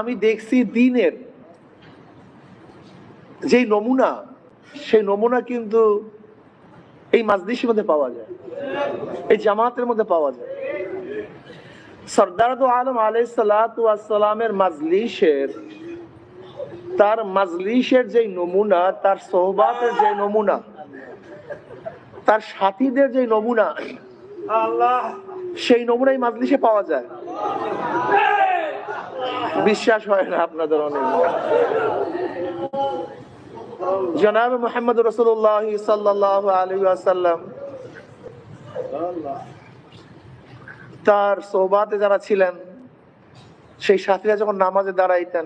আমি দেখছি দিনের যেই নমুনা সেই নমুনা কিন্তু এই মাজলিসের মধ্যে পাওয়া যায় এই জামাতের মধ্যে পাওয়া যায়। সর্দার আলম আলাই সালামের মাজলিসের তার মাজলিসের যে নমুনা তার সোহবাতের যে নমুনা তার সাথীদের যে নমুনা সেই নমুনাই মাজলিসে পাওয়া যায়। বিশ্বাস হয় না আপনাদের অনেক জনাব মোহাম্মদ রসুল্লাহ সাল্লাহ আলী আসাল্লাম তার সোহবাতে যারা ছিলেন সেই সাথীরা যখন নামাজে দাঁড়াইতেন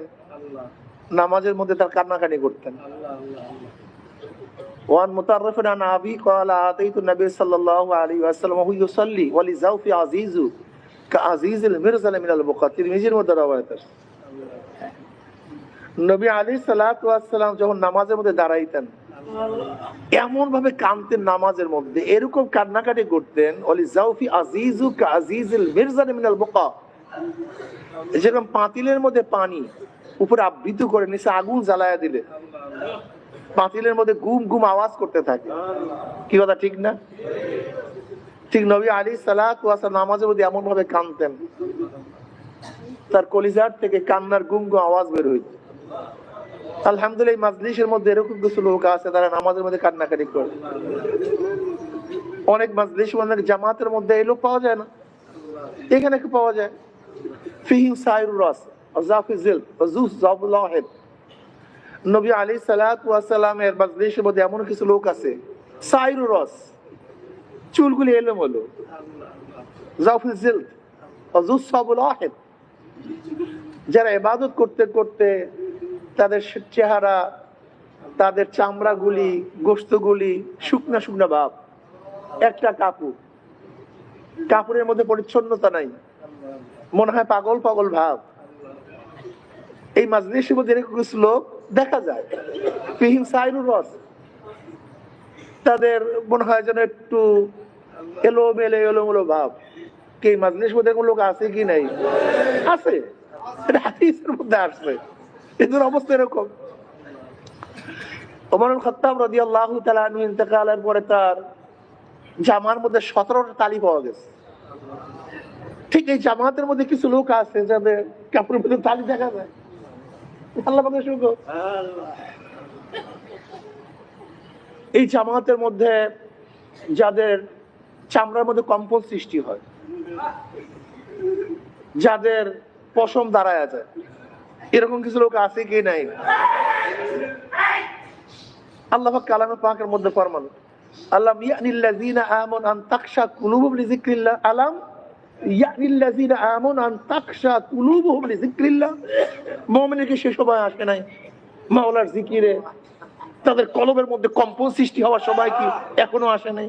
নামাজের মধ্যে তার কান্নাকানি করতেন وعن مطرف عن أبي قال آتيت النبي صلى الله عليه وسلم وهو يصلي ولزوف عزيز মিরজাল নবী যখন নামাজের মধ্যে দাঁড়াইতেন এমন ভাবে নামাজের মধ্যে। এরকম কান্নাকাটি করতেন, অলি জাউফি আজিজু আজিজুল যেরকম পাতিলের মধ্যে পানি উপরে আবৃত করে নিচে আগুন জ্বালায়া দিলে, পাতিলের মধ্যে গুম গুম আওয়াজ করতে থাকে। কি কথা, ঠিক না? ঠিক নবী আলী সালাত নামাজের মধ্যে এমন ভাবে কানতেন তার কলিজার থেকে কান্নার গুম আওয়াজ বের হইত। আলহামদুলিল্লাহ মাজলিসের মধ্যে এরকম কিছু লোক আছে তারা নামাজের মধ্যে কান্নাকাটি করে। অনেক মাজলিস অনেক জামাতের মধ্যে এই লোক পাওয়া যায় না। এখানে কি পাওয়া যায়? ফিহিম সাইরুর রস জাফিজিল জুস ওয়াহিদ নবী আলী সালামের মাজলিসের মধ্যে এমন কিছু লোক আছে, সাইরুর রস। চুলগুলি এলোম হলো জাফিজিল জুস জাবুল ওয়াহিদ। যারা ইবাদত করতে করতে তাদের চেহারা, তাদের চামড়াগুলি গোস্তগুলি শুকনা শুকনা ভাব। একটা কাপড়। কাপড়ের মধ্যে পরিচ্ছন্নতা নাই। মনে হয় পাগল পাগল ভাব। এই মাজলিসের মধ্যে কিছু লোক দেখা যায়। ফিহিম সাইরুর রস। তাদের মনে হয় যেন একটু এলো মেলে এলো মেলো ভাব কি মাজলিস মধ্যে এরকম লোক আছে কি নাই? আছে। হাদিসের মধ্যে আসছে। এদের অবস্থা এরকম। ওমরুল খত্তাব রাজি আল্লাহ তালু ইন্তেকালের পরে তার জামার মধ্যে সতেরোটা তালি পাওয়া গেছে। ঠিক এই জামাতের মধ্যে কিছু লোক আছে যাদের কাপড়ের মধ্যে তালি দেখা যায়। আল্লাহ এই জামাতের মধ্যে যাদের চামড়ার মধ্যে কম্পন সৃষ্টি হয়, যাদের পশম দাঁড়ায় যায়। এরকম কিছু লোক আছে কি নাই? আল্লাহ পাক কালামের পাকের মধ্যে ফরমান আল্লাহ ইয়ানিল্লাযিনা আমানু আন তাখশা কুলুবুহুম লিযিকরিল্লাহ, আলাম ইয়ানিল্লাযিনা আমানু আন তাখশা কুলুবুহুম লিযিকরিল্লাহ। মুমিনের কি সে সময় আসে নাই? মাওলার জিকিরে, তাদের কলবের মধ্যে কম্পন সৃষ্টি হওয়ার সময় কি এখনও আসে নাই?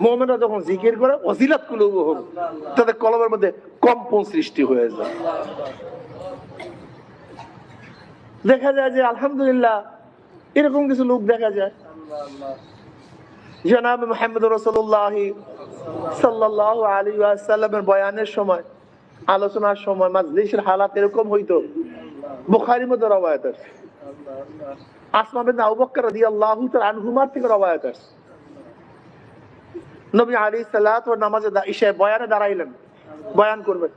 মুমিনরা যখন জিকির করে ওয়াজিলাত কুলুবুহুম তাদের কলমের মধ্যে কম্পন সৃষ্টি হয়ে যায়। দেখা যায় যে, আলহামদুলিল্লাহ, এরকম কিছু লোক দেখা যায়। সাল্লামের বয়ানের সময়, আলোচনার সময় মধ্যে আবু তাআলা আনহুমার থেকে রবায়ত আছে। নবী আলাইহিস সালাত ওয়া নামাজে ইশায় বয়ানে দাঁড়াইলেন। বয়ান করবেন।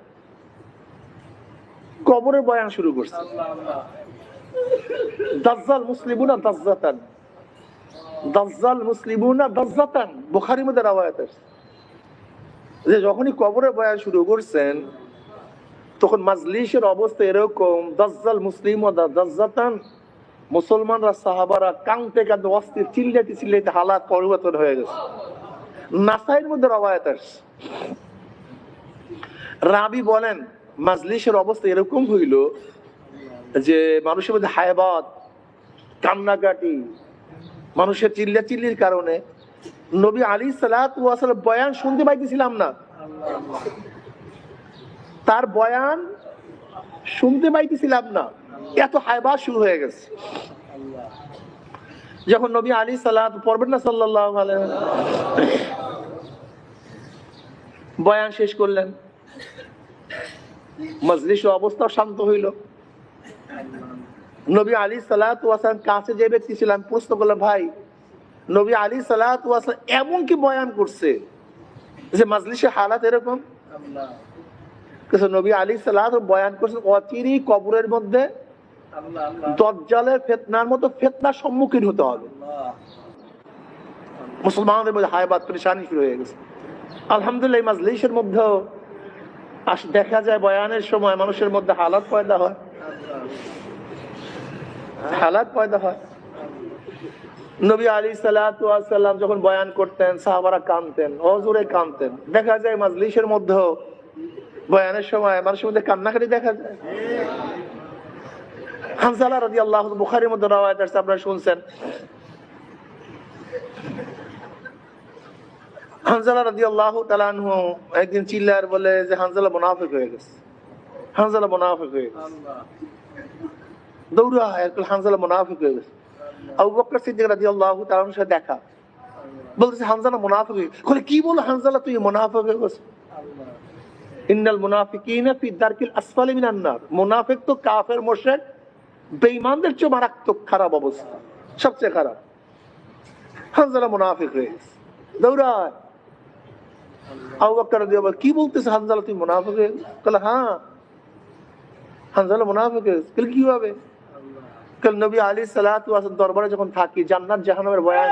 কবরের বয়ান শুরু করছে। দাজ্জাল মুসলিমুনা দাজ্জাতান। দাজ্জাল মুসলিমুনা দাজ্জাতান। মধ্যে রওয়ায়াত আছে। যে যখনই কবরে বয়ান শুরু করছেন, তখন মাজলিসের অবস্থা এরকম, দাজ্জাল মুসলিম ও দাজ্জাতান। মুসলমানরা, সাহাবারা কাংতে কাঁদতে অস্থির, চিল্লাইতে চিল্লাইতে হালাত পরিবর্তন হয়ে গেছে। নাসাইয়ের মধ্যে আছে রাবি বলেন, মাজলিসের অবস্থা এরকম হইল যে মানুষের মধ্যে হায়াবাদ, কান্নাকাটি, মানুষের চিল্লা চিল্লির কারণে নবী আলী সালাত বয়ান শুনতে পাইতেছিলাম না। তার বয়ান শুনতে পাইতেছিলাম না। এত হাইবা শুরু হয়ে গেছে। যখন নবী আলী সালাত পড়বেন না সাল্লাহ বয়ান শেষ করলেন। মজলিস অবস্থা শান্ত হইল। নবী আলী ওয়াসালাম কাছে যে ব্যক্তি ছিলাম প্রশ্ন করলাম ভাই, নবী আলী ওয়াসালাম এমন কি বয়ান করছে যে মজলিসের হালাত এরকম? নবী আলী সালাত বয়ান করছেন অচিরি কবরের মধ্যে দজ্জালের ফেতনার মতো ফেতনার সম্মুখীন হতে হবে। মুসলমানদের মধ্যে হায়বাদ পরেশানি শুরু হয়ে গেছে। আলহামদুলিল্লাহ, এই মাজলিসের মধ্যেও আস দেখা যায় বয়ানের সময় মানুষের মধ্যে হালাত পয়দা হয়। হালাত পয়দা হয়। নবী আলী সাল্লাম যখন বয়ান করতেন, সাহাবারা কানতেন অজুরে কানতেন দেখা যায় মাজলিসের মধ্যেও বয়ানের সময় মানুষের মধ্যে কান্নাকাটি দেখা যায়। হানসালা রাজি আল্লাহ বুখারির মধ্যে রাওয়ায়াত আছে, আপনারা শুনছেন। হানজালা রাজি আল্লাহ তালানহু একদিন চিল্লার বলে যে, হানজালা মোনাফিক হয়ে গেছে। হানজালা মোনাফিক হয়ে গেছে। দৌড়া একটু হানজালা মোনাফিক হয়ে গেছে। আবু বকর সিদ্দিক রাজি আল্লাহ তালানহুর সাথে দেখা। বলতেছে, হানজালা মোনাফিক হয়ে বলে, কি বলো, হানজালা তুই মোনাফিক হয়ে গেছে? ইন্নাল মুনাফিকিনা ফি দারকিল আসফালি মিনান নার। মুনাফিক তো কাফের মুশরিক বেঈমানদের চেয়ে মারাত্মক খারাপ অবস্থা, সবচেয়ে খারাপ। হানজালা মুনাফিক হয়ে গেছে। দৌড়ায়। আবু বকর রাদিয়াল্লাহু আনহু, কি বলতেছে হানজালা তুই মুনাফিক? হয়ে। হানজালা। বলে কাল নবী আলী ওয়াসাল্লাম দরবারে যখন থাকি জান্নাত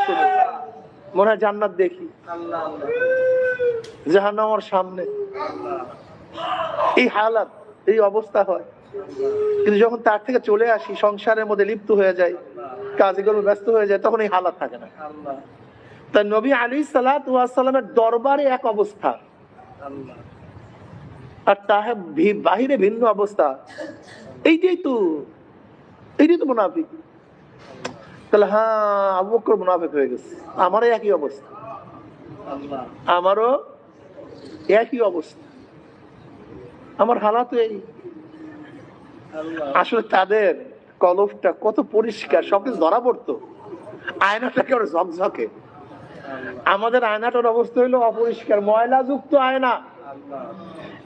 শুনি মনে হয় জান্নাত দেখি। আমার সামনে। এই হালাত এই অবস্থা হয়। কিন্তু যখন তার থেকে চলে আসি সংসারের মধ্যে লিপ্ত হয়ে যায় কাজে কর্মে ব্যস্ত হয়ে যায় তখন এই হালাত থাকে না। তাই নবী আলী সালামের দরবারে এক অবস্থা। আর তাহে বাহিরে ভিন্ন অবস্থা। এইটাই তো এইটাই তো মুনাফিক। তাহলে হ্যাঁ আবু বকর মুনাফিক হয়ে গেছে। আমারও একই অবস্থা। আমারও একই অবস্থা। আমার হালাত এই। আসলে তাদের কলফটা কত পরিষ্কার, সবকিছু ধরা পড়তো। আয়নাটা কেমন ঝকঝকে। আমাদের আয়নাটার অবস্থা হইল অপরিষ্কার। ময়লা যুক্ত আয়না।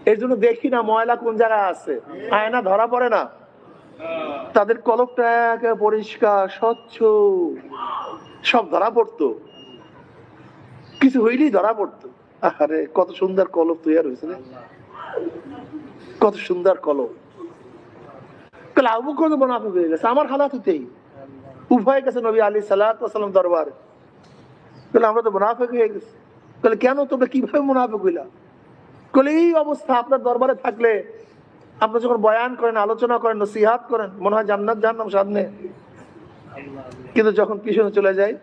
এই জন্য দেখি না ময়লা কোন জায়গায় আছে। আয়না ধরা পড়ে না। তাদের কলপটা একেবারে পরিষ্কার, স্বচ্ছ। সব ধরা পড়তো। কিছু হইলেই ধরা পড়তো। আরে, কত সুন্দর কলপ তৈরি হয়েছে রে। কত সুন্দর তাহলে আবু তো মুনাফিক হয়ে গেছে। আমার হালাত হতেই উভয় গেছে নবী আলী সাল্লাম দরবারে। তাহলে আমরা তো মুনাফিক হয়ে গেছি। তাহলে কেন তোমরা কীভাবে মুনাফিক হইলা? তাহলে এই অবস্থা আপনার দরবারে থাকলে আপনি যখন বয়ান করেন, আলোচনা করেন, নসিহাত করেন, মনে হয় জান্নাত জান্নাম সামনে। কিন্তু যখন পিছনে চলে যায়,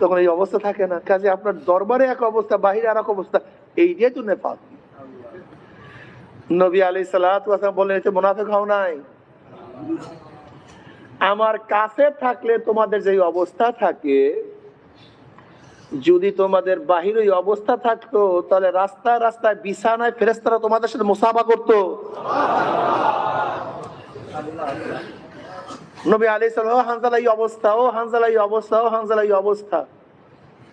তখন এই অবস্থা থাকে না। কাজে আপনার দরবারে এক অবস্থা, বাহিরে আর এক অবস্থা এইটাই তো নেপাল নবী আলী সালাম বললেন, এতে মুনাফিক হও নাই। আমার কাছে থাকলে তোমাদের যে অবস্থা থাকে যদি তোমাদের বাহির ওই অবস্থা থাকতো, তাহলে রাস্তায় রাস্তায় বিছানায় ফেরেস্তারা তোমাদের সাথে মোসাফা করতো। নবী আলী সাল্লাম হানজালা অবস্থা, ও হানজালা অবস্থা, ও হানজালা অবস্থা।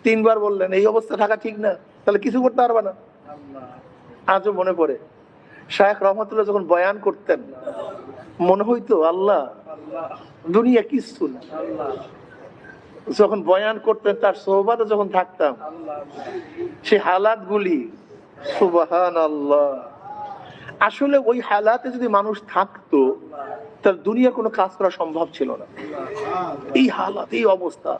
তিনবার বললেন, এই অবস্থা থাকা ঠিক না, তাহলে কিছু করতে পারবে না। আজও মনে পড়ে, শায়েখ রহমতুল্লাহ যখন বয়ান করতেন, মনে হইতো, আল্লাহ, দুনিয়া কিছু না। যখন বয়ান করতেন, তার সোহবাদে যখন থাকতাম, সে হালাত গুলি আল্লাহ আসলে ওই হালাতে যদি মানুষ থাকতো তার দুনিয়ার কোনো কাজ করা সম্ভব ছিল না। এই হালাত, এই অবস্থা।